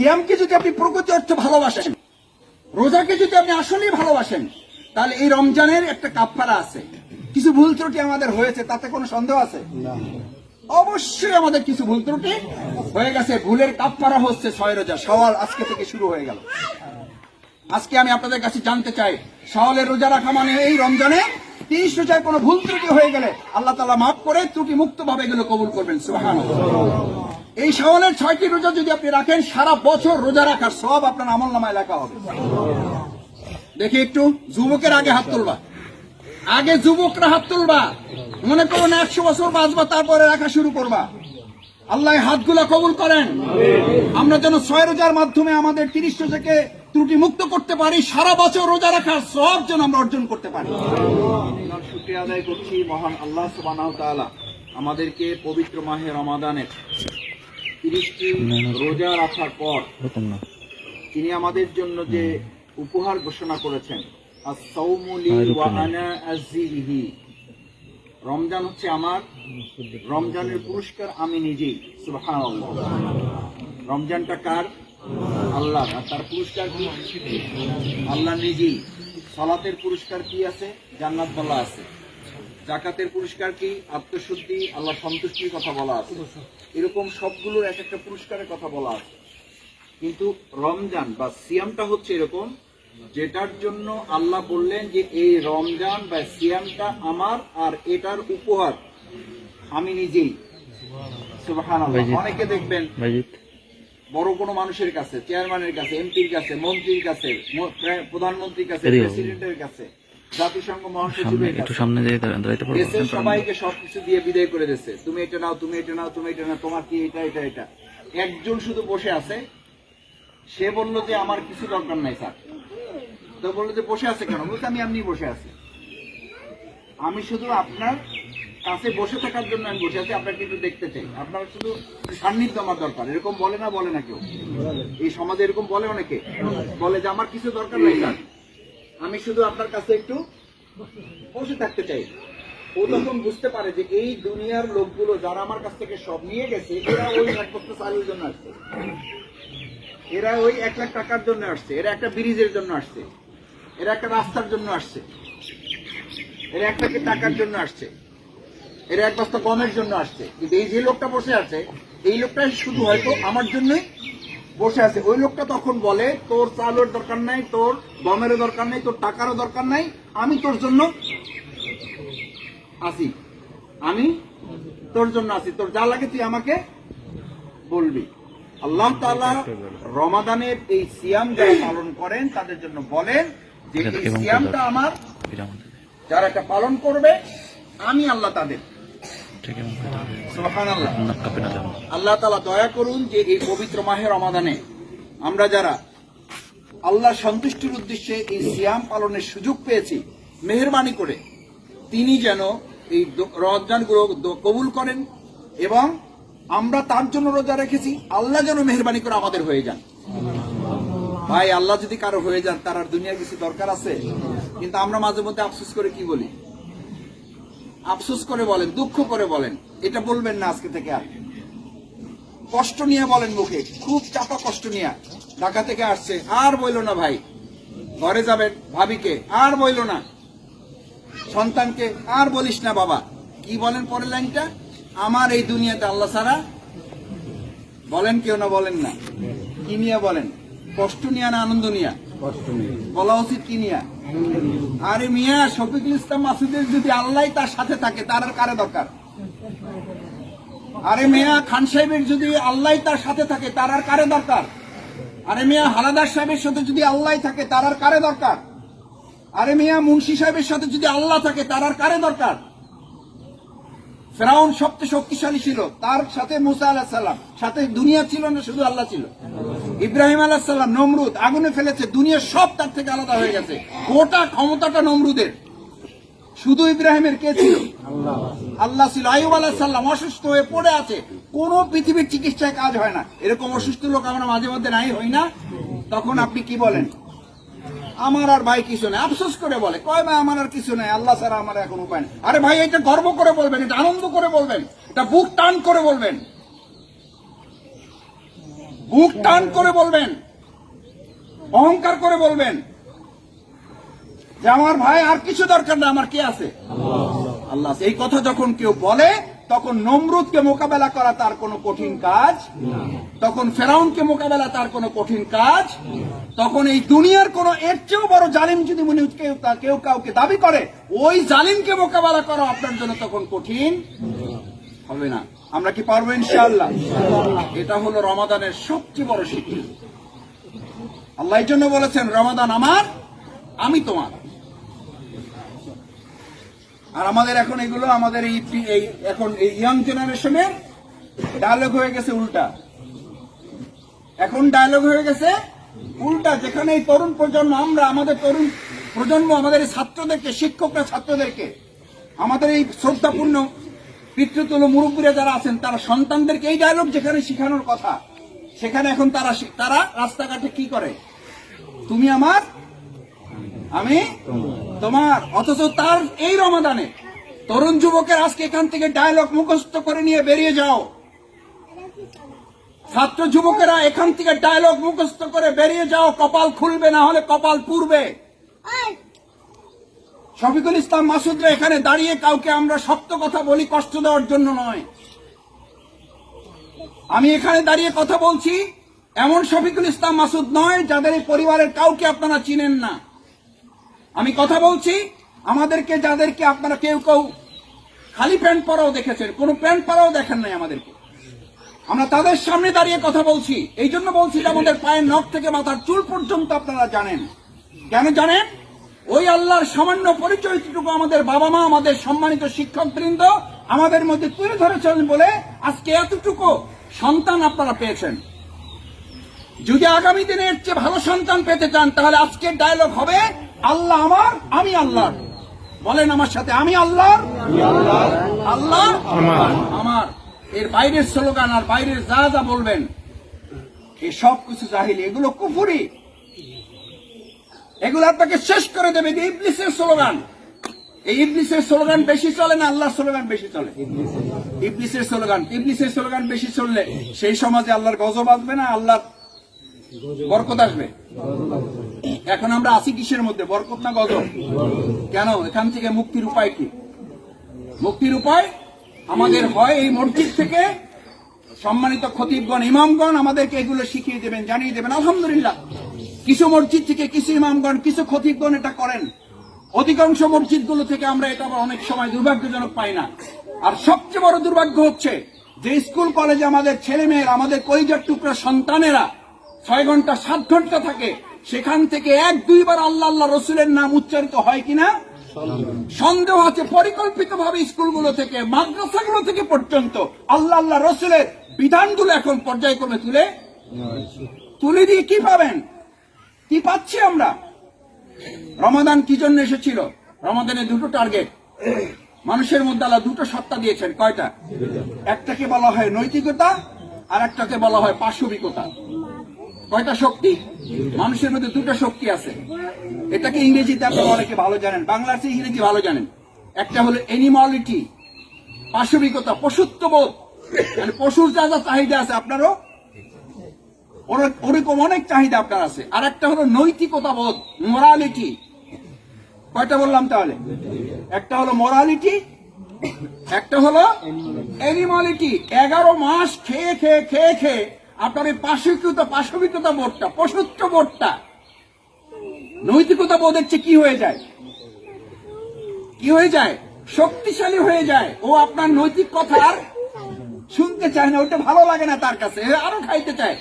সিয়ামকে যদি আপনি প্রকৃত অর্থে ভালোবাসেন রোজাকে যদি আপনি আসলেই ভালোবাসেন তাহলে এই রমজানের একটা কাপড়া আছে। কিছু ভুল ত্রুটি আমাদের হয়েছে তাতে কোনো সন্দেহ আছে? অবশ্যই আমাদের কিছু ভুল ত্রুটি হয়ে গেছে। ভুলের কাপড়া হচ্ছে ছয় রোজা। সওয়াল আজকে থেকে শুরু হয়ে গেল। আজকে আমি আপনাদের কাছে জানতে চাই সওয়ালের রোজা রাখা মানে এই রমজানে তিরিশ রোজায় কোনো ভুল ত্রুটি হয়ে গেলে আল্লাহ তালা মাফ করে ত্রুটি মুক্ত ভাবে এগুলো কবুল করবেন। সুবহানাল্লাহ। এই সওয়ালের ছয়টি রোজা যদি আপনি রাখেন, সারা বছর রোজা রাখার সব আপনার আমল নামায় লেখা হবে। দেখি একটু, যুবকের আগে হাত তুলবা। আগে যুবকরা হাত তুলবা। মনে করো না, একশো বছর বাঁচবা, তারপরে রাখা শুরু করবা। আল্লাহ হাতগুলো কবুল করেন। আমরা যেন ছয় রোজার মাধ্যমে আমাদের তিরিশ রোজাকে ত্রুটি মুক্ত করতে পারি, সারা বছর রোজা রাখার সব যেন আমরা অর্জন করতে পারি। আদায় করছি মহান আল্লাহ আমাদেরকে পবিত্র মাহে রমাদানের তিরিশটি রোজা রাখার পর তিনি আমাদের জন্য যে উপহার ঘোষণা করেছেন রমজান হচ্ছে আমার রমজানের পুরস্কার আমি নিজেই রমজানটা কার? আল্লাহ আর তার পুরস্কার কি? আল্লাহ নিজেই। সালাতের পুরস্কার কি আছে? জান্নাত বলা আছে। জাকাতের পুরস্কার কি? আত্মশুদ্ধি আল্লাহ সন্তুষ্টির কথা বলা আছে। এরকম সবগুলোর এক একটা পুরস্কারের কথা বলা আছে। কিন্তু রমজান বা সিয়ামটা হচ্ছে এরকম যেটার জন্য আল্লাহ বললেন যে এই রমজান বা সিয়ামটা আমার আর এটার উপহার আমি নিজেই। অনেকে দেখবেন বড় কোনো মানুষের কাছে চেয়ারম্যানের কাছে এমপির কাছে মন্ত্রীর কাছে প্রধানমন্ত্রীর কাছে। প্রেসিডেন্টের কাছে জাতিসংঘ সামনে একটু সামনে দিয়ে দাঁড়াইতে পারব দেশের সবাইকে সবকিছু দিয়ে বিদায় করে দিচ্ছে তুমি এটা নাও তুমি এটা নাও তুমি এটা নাও তোমার কি এটা এটা এটা। একজন শুধু বসে আছে। সে বলল যে আমার কিছু দরকার নাই স্যার। তো বলল যে বসে আছে কেন? বলছে আমি এমনি বসে আছি। আমি শুধু আপনার কাছে বসে থাকার জন্য আমি বসে আছি আপনাকে একটু দেখতে চাই। আপনার শুধু সান্নিধ্য আমার দরকার। এরকম বলে না বলে না কেউ। এই সমাজে এরকম বলে অনেকে। বলে যে আমার কিছু দরকার নাই স্যার। আমি শুধু আপনার কাছে একটু বসে থাকতে চাই। ও তখন বুঝতে পারে যে এই দুনিয়ার লোকগুলো যারা আমার কাছ থেকে সব নিয়ে গেছে, এরা ওই এক বছর চালের জন্য আসছে। এরা ওই এক লাখ টাকার জন্য আসছে, এরা একটা ব্রিজের জন্য আসছে, এরা একটা রাস্তার জন্য আসছে, এরা একটা কি টাকার জন্য আসছে, এরা এক বস্তা গমের জন্য আসছে। কিন্তু এই যে লোকটা বসে আছে, এই লোকটা শুধু হয়তো আমার জন্যই বসে আছে। ওই লোকটা তখন বলে তোর চালের দরকার নাই তোর গমেরও দরকার নাই তোর টাকারও দরকার নাই আমি তোর জন্য আসি। আমি তোর জন্য আসি। তোর যা লাগে তুই আমাকে বলবি। আল্লাহ তাআলা রমাদানের এই সিয়াম যারা পালন করেন তাদের জন্য বলেন যে এই সিয়ামটা আমার যারা এটা পালন করবে আমি আল্লাহ তাদের যাব আল্লাহ তালা দয়া করুন যে এই পবিত্র মাহে রমাদানে আমরা যারা আল্লাহ সন্তুষ্টির উদ্দেশ্যে এই সিয়াম পালনের সুযোগ পেয়েছি মেহরবানি করে তিনি যেন এই রমজানগুলো কবুল করেন এবং আমরা তার জন্য রোজা রেখেছি আল্লাহ যেন মেহরবানি করে আমাদের হয়ে যান। ভাই আল্লাহ যদি কারও হয়ে যান তার আর দুনিয়ার কিছু দরকার আছে? কিন্তু আমরা মাঝে মধ্যে আফসোস করে কি বলি? আফসোস করে বলেন, দুঃখ করে বলেন, এটা বলবেন না আজকে থেকে আর। কষ্ট নিয়ে বলেন মুখে, খুব চাপা কষ্ট নিয়ে। ঢাকা থেকে আসছে, আর বইলো না ভাই। ঘরে যাবেন ভাবিকে, আর বইলো না। সন্তানকে, আর বলিস না বাবা। কি বলেন পরের লাইনটা? আমার এই দুনিয়াতে আল্লাহ ছাড়া বলেন কেউ না বলেন না। কি নিয়ে বলেন? কষ্ট নিয়ে না আনন্দ নিয়ে? বলা উচিত কি নিয়ে? আরে মিয়া, শফিকুল ইসলাম মাসুদের যদি আল্লাহ তার সাথে থাকে, তার আর কারে দরকার? আরে মিয়া, খান সাহেবের যদি আল্লাহ তার সাথে থাকে, তার আর কারে দরকার? আরে মিয়া, হালাদার সাহেবের সাথে যদি আল্লাহ থাকে, তার আর কারে দরকার? আরে মিয়া, মুন্সি সাহেবের সাথে যদি আল্লাহ থাকে, তার আর কারে দরকার? ফেরাউন সবচেয়ে শক্তিশালী ছিল। তার সাথে মুসা আলাহ সাল্লাম সাথে দুনিয়া ছিল না, শুধু আল্লাহ ছিল। ইব্রাহিম আলাহ সাল্লাম নমরুদ, আগুনে ফেলেছে। দুনিয়া সব তার থেকে আলাদা হয়ে গেছে। গোটা ক্ষমতাটা নমরুদের। শুধু ইব্রাহিমের কে ছিল? আল্লাহ ছিল। আইব আলাহ সাল্লাম অসুস্থ হয়ে পড়ে আছে। কোন পৃথিবীর চিকিৎসায় কাজ হয় না। এরকম অসুস্থ লোক আমরা মাঝে মধ্যে নাই হই না। তখন আপনি কি বলেন? আমার আর ভাই কিছু নেই। আফসোস করে বলে কয় ভাই আমার আর কিছু নেই আল্লাহ ছাড়া আমার এখন উপায় নেই। আরে ভাই এটা গর্ব করে বলবেন এটা আনন্দ করে বলবেন এটা বুক টান করে বলবেন। বুক টান করে বলবেন অহংকার করে বলবেন যে আমার ভাই আর কিছু দরকার না আমার কে আছে? আল্লাহ। এই কথা যখন কেউ বলে তখন নমরুদকে মোকাবেলা করা তার কোনো কঠিন কাজ? তখন ফেরাউনকে মোকাবেলা তার কোনো কঠিন কাজ? তখন এই দুনিয়ার কোন এর চেয়েও বড় জালিম যদি মনে কেউ কেউ কাউকে দাবি করে, ওই জালিমকে মোকাবেলা করা আপনার জন্য তখন কঠিন হবে না। আমরা কি পারব ইনশাআল্লাহ? এটা হলো রমাদানের সবচেয়ে বড় শিক্ষা আল্লাহ জন্য বলেছেন, রমাদান আমার, আমি তোমার। আর আমাদের এখন এগুলো, আমাদের এই এই এখন এই ইয়াং জেনারেশনের ডায়লগ হয়ে গেছে উল্টা। এখন ডায়লগ হয়ে গেছে উল্টা, যেখানে এই তরুণ প্রজন্ম, আমরা, আমাদের তরুণ প্রজন্ম, আমাদের ছাত্রদেরকে, শিক্ষকরা, ছাত্রদেরকে, আমাদের এই শ্রদ্ধাপূর্ণ পিতৃতুল মুরব্বীরা যারা আছেন, তারা সন্তানদেরকে এই ডায়লগ যেখানে শেখানোর কথা, সেখানে এখন তারা তারা রাস্তাঘাটে কি করে? তুমি আমার, আমি তোমার, অথচ তার এই রমাদানে। তরুণ যুবকের আজকে এখান থেকে ডায়লগ মুখস্থ করে নিয়ে বেরিয়ে যাও। ছাত্র যুবকেরা এখান থেকে ডায়লগ মুখস্থ করে বেরিয়ে যাও। কপাল খুলবে, না হলে কপাল পুরবে শফিকুল ইসলাম মাসুদরা এখানে দাঁড়িয়ে কাউকে আমরা সত্য কথা বলি, কষ্ট দেওয়ার জন্য নয়। আমি এখানে দাঁড়িয়ে কথা বলছি, এমন শফিকুল ইসলাম মাসুদ নয়, যাদের এই পরিবারের কাউকে আপনারা চিনেন না। আমি কথা বলছি, আমাদেরকে যাদেরকে আপনারা কেউ কেউ খালি প্যান্ট পরাও দেখেছেন, কোনো প্যান্ট পরাও দেখেন নাই আমাদেরকে। আমরা তাদের সামনে দাঁড়িয়ে কথা বলছি, এই জন্য বলছি যে আমাদের পায়ের নখ থেকে মাথার চুল পর্যন্ত আপনারা জানেন। কেন জানেন? ওই আল্লাহর সামান্য পরিচয়টুকু আমাদের বাবা মা, আমাদের সম্মানিত শিক্ষক বৃন্দ আমাদের মধ্যে তুলে ধরেছেন বলে আজকে এতটুকু সন্তান আপনারা পেয়েছেন। যদি আগামী দিনে এর চেয়ে ভালো সন্তান পেতে চান, তাহলে আজকের ডায়লগ হবে আল্লাহ আমার আমি আল্লাহর। বলেন আমার সাথে আমি আল্লাহর? আল্লাহ? আমার। এর বাইরের স্লোগান আর বাইরের যা যা বলবেন সব কিছু জাহিলি। এগুলো কুফুরি। এগুলো আপনাকে শেষ করে দেবে যে ইবলিসের স্লোগান। এই ইবলিসের স্লোগান বেশি চলে না আল্লাহর স্লোগান বেশি চলে? ইবলিসের স্লোগান ইবলিসের স্লোগান বেশি চললে সেই সমাজে আল্লাহর গজব আসবে না? আল্লাহর বরকত আসবে? এখন আমরা আছি কিসের মধ্যে? বরকত না গজব? কেন? এখান থেকে মুক্তির উপায় কি? মুক্তির উপায়? আমাদের হয় এই মসজিদ থেকে সম্মানিত খতিবগণ, ইমামগণ আমাদেরকে এগুলো শিখিয়ে দেবেন, জানিয়ে দেবেন। আলহামদুলিল্লাহ। কিছু মসজিদ থেকে কিছু ইমামগণ, কিছু খতিবগণ এটা করেন। অধিকাংশ মসজিদগুলো থেকে আমরা এটা আবার অনেক সময় দুর্ভাগ্যজনক পাই না। আর সবচেয়ে বড় দুর্ভাগ্য হচ্ছে যে স্কুল, কলেজে আমাদের ছেলে মেয়েরা আমাদের কলিজার টুকরা সন্তানেরা ছয় ঘণ্টা, সাত ঘণ্টা থাকে। সেখান থেকে এক, দুইবার আল্লাহ আল্লাহ রসুলের নাম উচ্চারিত হয় কিনা? সন্দেহ আছে পরিকল্পিত ভাবে স্কুলগুলো থেকে, মাদ্রাসাগুলো থেকে পর্যন্ত। আল্লাহ আল্লাহ রসুলের বিধানগুলো এখন পর্যায়ক্রমে তুলে তুলে দিয়ে কি পাবেন? কি পাচ্ছি আমরা? রমাদান কি জন্য এসেছিল? রমাদানে দুটো টার্গেট। মানুষের মধ্যে আল্লাহ দুটো সত্তা দিয়েছেন, কয়টা? একটাকে বলা হয় নৈতিকতা, আর একটাকে বলা হয় পাশবিকতা। কয়টা শক্তি? মানুষের মধ্যে দুটো শক্তি আছে। এটাকে ইংরেজিতে আপনারা অনেকে ভালো জানেন, বাংলার চেয়ে ইংরেজি ভালো জানেন। একটা হলো এনিমালিটি পাশবিকতা পশুত্ববোধ মানে পশুর যা যা চাহিদা আছে আপনারও, ওর- ওরকম অনেক চাহিদা আপনার আছে। আর একটা হলো নৈতিকতা বোধ মোরালিটি কয়টা বললাম তাহলে? একটা হলো মোরালিটি একটা হলো এনিমালিটি এগারো মাস খেয়ে খেয়ে খেয়ে খেয়ে আপনার এই পাশবিকতা পাশবিকতা বোধটা পশুত্ব বোধটা নৈতিকতা বোধের চেয়ে কি হয়ে যায়? কি হয়ে যায়? শক্তিশালী হয়ে যায়। ও আপনার নৈতিক কথা আর শুনতে চায় না, ওটা ভালো লাগে না তার কাছে। আরও খাইতে চায়।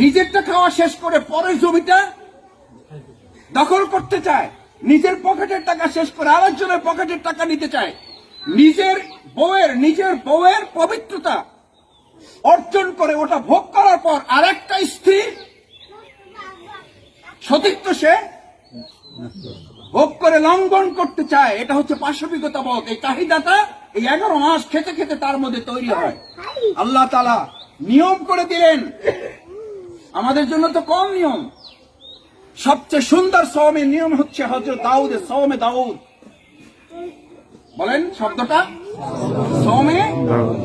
নিজেরটা খাওয়া শেষ করে পরের জমিটা দখল করতে চায়। নিজের পকেটের টাকা শেষ করে আরেকজনের পকেটের টাকা নিতে চায়। নিজের বউয়ের নিজের বউয়ের পবিত্রতা অর্জন করে ওটা ভোগ করার পর আরেকটা স্ত্রী সতীত্ব সে ভোগ করে লঙ্ঘন করতে চায়। এটা হচ্ছে পাশবিকতা বোধ এই চাহিদাটা এই এগারো মাস খেতে খেতে তার মধ্যে তৈরি হয়। আল্লাহ তালা নিয়ম করে দিলেন। আমাদের জন্য তো কম নিয়ম। সবচেয়ে সুন্দর সওমের নিয়ম হচ্ছে হজরত দাউদের সওমে দাউদ। বলেন শব্দটা? সওমে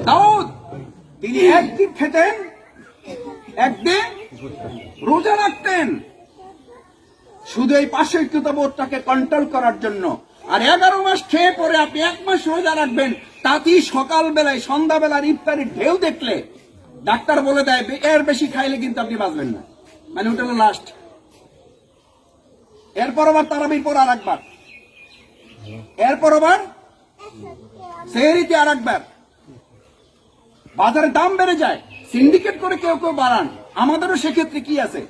দাউদ। তিনি একদিন খেতেন, একদিন রোজা রাখতেন। শুধু এই পাশবিকতা বোধটাকে কন্ট্রোল করার জন্য। আর এগারো মাস খেয়ে পরে আপনি এক মাস রোজা রাখবেন, তাতেই সকালবেলায়, সন্ধ্যাবেলার ইফতারির ঢেউ দেখলে ডাক্তার বলে দেয় এর বেশি খাইলে কিন্তু আপনি বাঁচবেন না। মানে ওটা লাস্ট এরপর আবার তারাবির পর আর একবার এরপর আবার সেহরিতে আর একবার বাজারে দাম বেড়ে যায়। সিন্ডিকেট করে কেউ কেউ বাড়ান। আমাদেরও সেক্ষেত্রে কি আছে?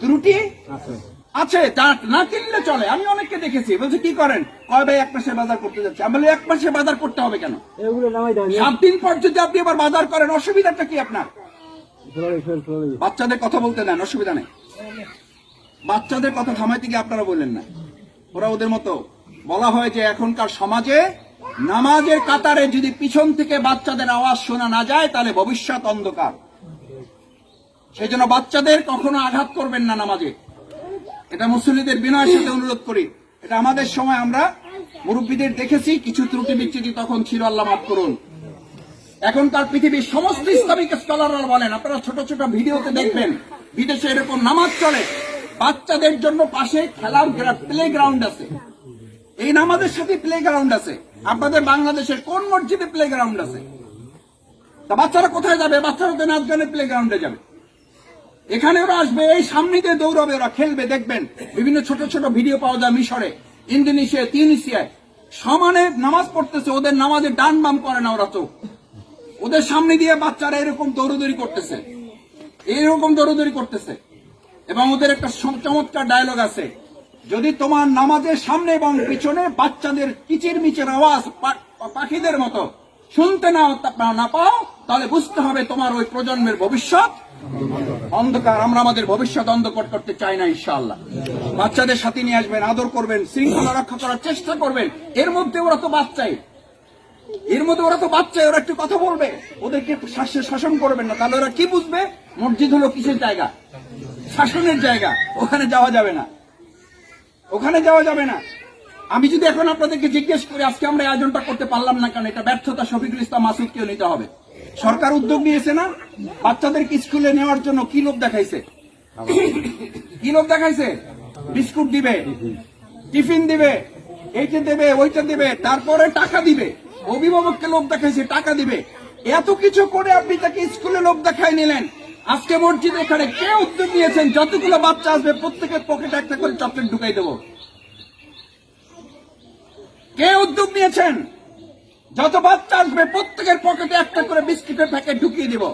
ত্রুটি? আছে। না কিনলে চলে। আমি অনেককে দেখেছি বলছে কি করেন? কয় ভাই এক মাসে বাজার করতে যাচ্ছে। আমি এক মাসে বাজার করতে হবে কেন? সাত দিন পর যদি আপনি আবার বাজার করেন অসুবিধাটা কি আপনার? বাচ্চাদের কথা বলতে দেন অসুবিধা নেই। বাচ্চাদের কথা থামাইতে গিয়ে আপনারা বললেন না। ওরা ওদের মতো। বলা হয় যে এখনকার সমাজে নামাজের কাতারে যদি পিছন থেকে বাচ্চাদের আওয়াজ শোনা না যায়, তাহলে ভবিষ্যৎ অন্ধকার। সেই জন্য বাচ্চাদের কখনো আঘাত করবেন না নামাজে। এটা মুসলিদের বিনয়ের সাথে অনুরোধ করি। এটা আমাদের সময় আমরা মুরব্বীদের দেখেছি, কিছু ত্রুটি বিচ্যুতি তখন ছিল, আল্লাহ মাফ করুন। এখনকার পৃথিবীর সমস্ত ইসলামিক স্কলাররা বলেন, আপনারা ছোট ছোট ভিডিওতে দেখবেন, বিদেশে এরকম নামাজ চলে। বাচ্চাদের জন্য পাশে খেলার প্লে গ্রাউন্ড আছে। এই নামাজের সাথে প্লে গ্রাউন্ড আছে। আপনাদের বাংলাদেশের কোন মসজিদে প্লে গ্রাউন্ড আছে? তা বাচ্চারা কোথায় যাবে? বাচ্চারা তো নাচ গানের প্লে গ্রাউন্ডে যাবে। এখানে ওরা আসবে, এই সামনে দৌড়াবে, ওরা খেলবে, দেখবেন। বিভিন্ন ছোট ছোট ভিডিও পাওয়া যায় মিশরে, ইন্দোনেশিয়ায়, তিউনিসিয়ায়। সমানে নামাজ পড়তেছে, ওদের নামাজে ডান বাম করে না ওরা তো। ওদের সামনে দিয়ে বাচ্চারা এরকম দৌড়দৌড়ি করতেছে। এইরকম দৌড়দৌড়ি করতেছে। এবং ওদের একটা চমৎকার ডায়লগ আছে। যদি তোমার নামাজের সামনে এবং পিছনে বাচ্চাদের কিচির মিচির আওয়াজ পাখিদের মতো শুনতে না পাও, তাহলে বুঝতে হবে তোমার ওই প্রজন্মের ভবিষ্যৎ। অন্ধকার, আমরা আমাদের ভবিষ্যৎ অন্ধকার করতে চাই না, ইনশাআল্লাহ। বাচ্চাদের সাথে নিয়ে আসবেন, আদর করবেন, শৃঙ্খলা রক্ষা করার চেষ্টা করবেন। এর মধ্যে ওরা তো বাচ্চাই। এর মধ্যে ওরা তো বাচ্চাই, ওরা একটু কথা বলবে। ওদেরকে শাসে শাসন করবেন না। তাহলে ওরা কি বুঝবে? মসজিদ হলো কিসের জায়গা? শাসনের জায়গা। ওখানে যাওয়া যাবে না। ওখানে যাওয়া যাবে না। আমি যদি এখন আপনাদেরকে জিজ্ঞেস করি, আজকে আমরা আয়োজনটা করতে পারলাম না কেন? এটা ব্যর্থতা শফিকুল ইসলাম মাসুদকেও নিতে হবে। সরকার উদ্যোগ নিয়েছে না? বাচ্চাদেরকে স্কুলে নেওয়ার জন্য কি লোক দেখাইছে? কি লোক দেখাইছে? বিস্কুট দিবে, টিফিন দিবে, এইটা দেবে, ওইটা দেবে, তারপরে টাকা দিবে। অভিভাবককে লোক দেখাইছে, টাকা দিবে। এত কিছু করে আপনি তাকে স্কুলে লোক দেখাই নিলেন। আজকে মসজিদ এখানে কে উদ্যোগ নিয়েছেন, যতগুলো বাচ্চা আসবে প্রত্যেকের পকেটে একটা করে চকলেট ঢুকাই দেবো। কে উদ্যোগ নিয়েছেন? যত বাচ্চা আসবে প্রত্যেকের পকেটে একটা করে বিস্কিটের প্যাকেট ঢুকিয়ে দিব।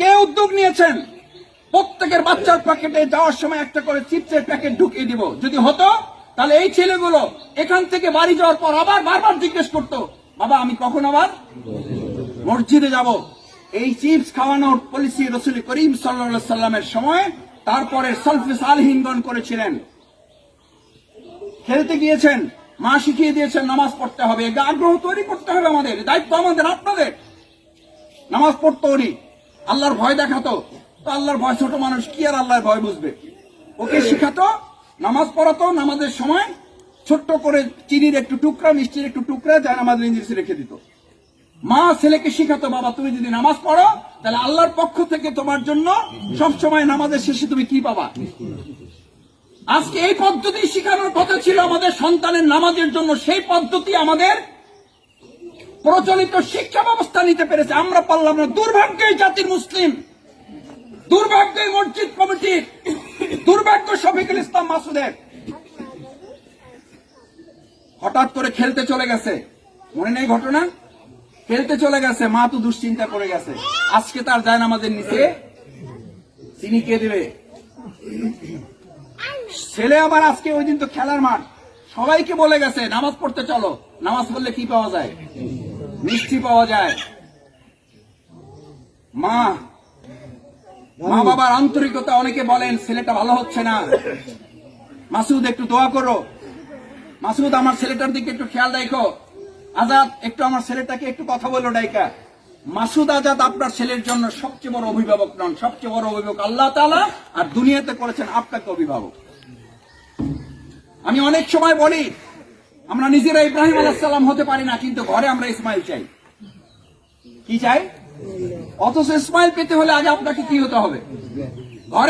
কে উদ্যোগ নিয়েছেন? প্রত্যেকের বাচ্চার প্যাকেটে যাওয়ার সময় একটা করে চিপসের প্যাকেট ঢুকিয়ে দিব। যদি হতো, তাহলে এই ছেলেগুলো এখান থেকে বাড়ি যাওয়ার পর আবার বারবার জিজ্ঞেস করতো, বাবা, আমি কখন আবার মসজিদে যাব? এই চিপস খাওয়ানোর পলিসি রসুল করিম সাল্লা সাল্লামের সময় তারপরে সালফিস আলহিনগণ করেছিলেন। খেলতে গিয়েছেন, মা শিখিয়ে দিয়েছেন নামাজ পড়তে হবে। এটা আগ্রহ তৈরি করতে হবে আমাদের দায়িত্ব আমাদের, আপনাদের। নামাজ পড়তো উনি, আল্লাহর ভয় দেখাতো। তো আল্লাহর ভয় ছোট মানুষ, কি আর আল্লাহর ভয় বুঝবে? ওকে শিখাতো, নামাজ পড়াতো, নামাজের সময় ছোট্ট করে চিনির একটু টুকরা, মিষ্টির একটু টুকরা যা নামাজের ইঞ্জিসে রেখে দিত। মা ছেলেকে শিখাতো, বাবা, তুমি যদি নামাজ পড়ো, তাহলে আল্লাহর পক্ষ থেকে তোমার জন্য সব সময় নামাজের শেষে তুমি কি পাবা? আজকে এই পদ্ধতি শিখানোর কথা ছিল আমাদের সন্তানের নামাজের জন্য। সেই পদ্ধতি আমাদের প্রচলিত শিক্ষা ব্যবস্থা নিতে পেরেছে। আমরা পারলাম না। দুর্ভাগ্য জাতির মুসলিম। দুর্ভাগ্য মসজিদ কমিটির দুর্ভাগ্য শফিকুল ইসলাম মাসুদের। হঠাৎ করে খেলতে চলে গেছে। মনে নেই ঘটনা? খেলতে চলে গেছে, মা তো দুশ্চিন্তা করে গেছে। আজকে তার যায় নামাজের নিচে চিনি কে দেবে? ছেলে আবার আজকে ওই দিন তো খেলার মাঠ। সবাইকে বলে গেছে, নামাজ পড়তে চলো। নামাজ পড়লে কি পাওয়া যায়? মিষ্টি পাওয়া যায়। মা মা বাবার আন্তরিকতা অনেকে বলেন, ছেলেটা ভালো হচ্ছে না। মাসুদ, একটু দোয়া করো। মাসুদ, আমার ছেলেটার দিকে একটু খেয়াল রাখো। আজাদ, একটু আমার ছেলেটাকে একটু কথা বলো ডাইকা। মাসুদ আজাদ আপনার ছেলের জন্য সবচেয়ে বড় অভিভাবক নন, সবচেয়ে বড় অভিভাবক আল্লাহ তাআলা, আর দুনিয়াতে করেছেন আপনাকে অভিভাবক। আমি অনেক সময় বলি, আমরা নিজেরা ইব্রাহিম আলাহাল্লাম হতে পারি না, কিন্তু ঘরে আমরা ইসমাইল চাই। কি চাই? অথচ স্মাইল পেতে হলে আগে আপনাকে কি হতে হবে? ঘরে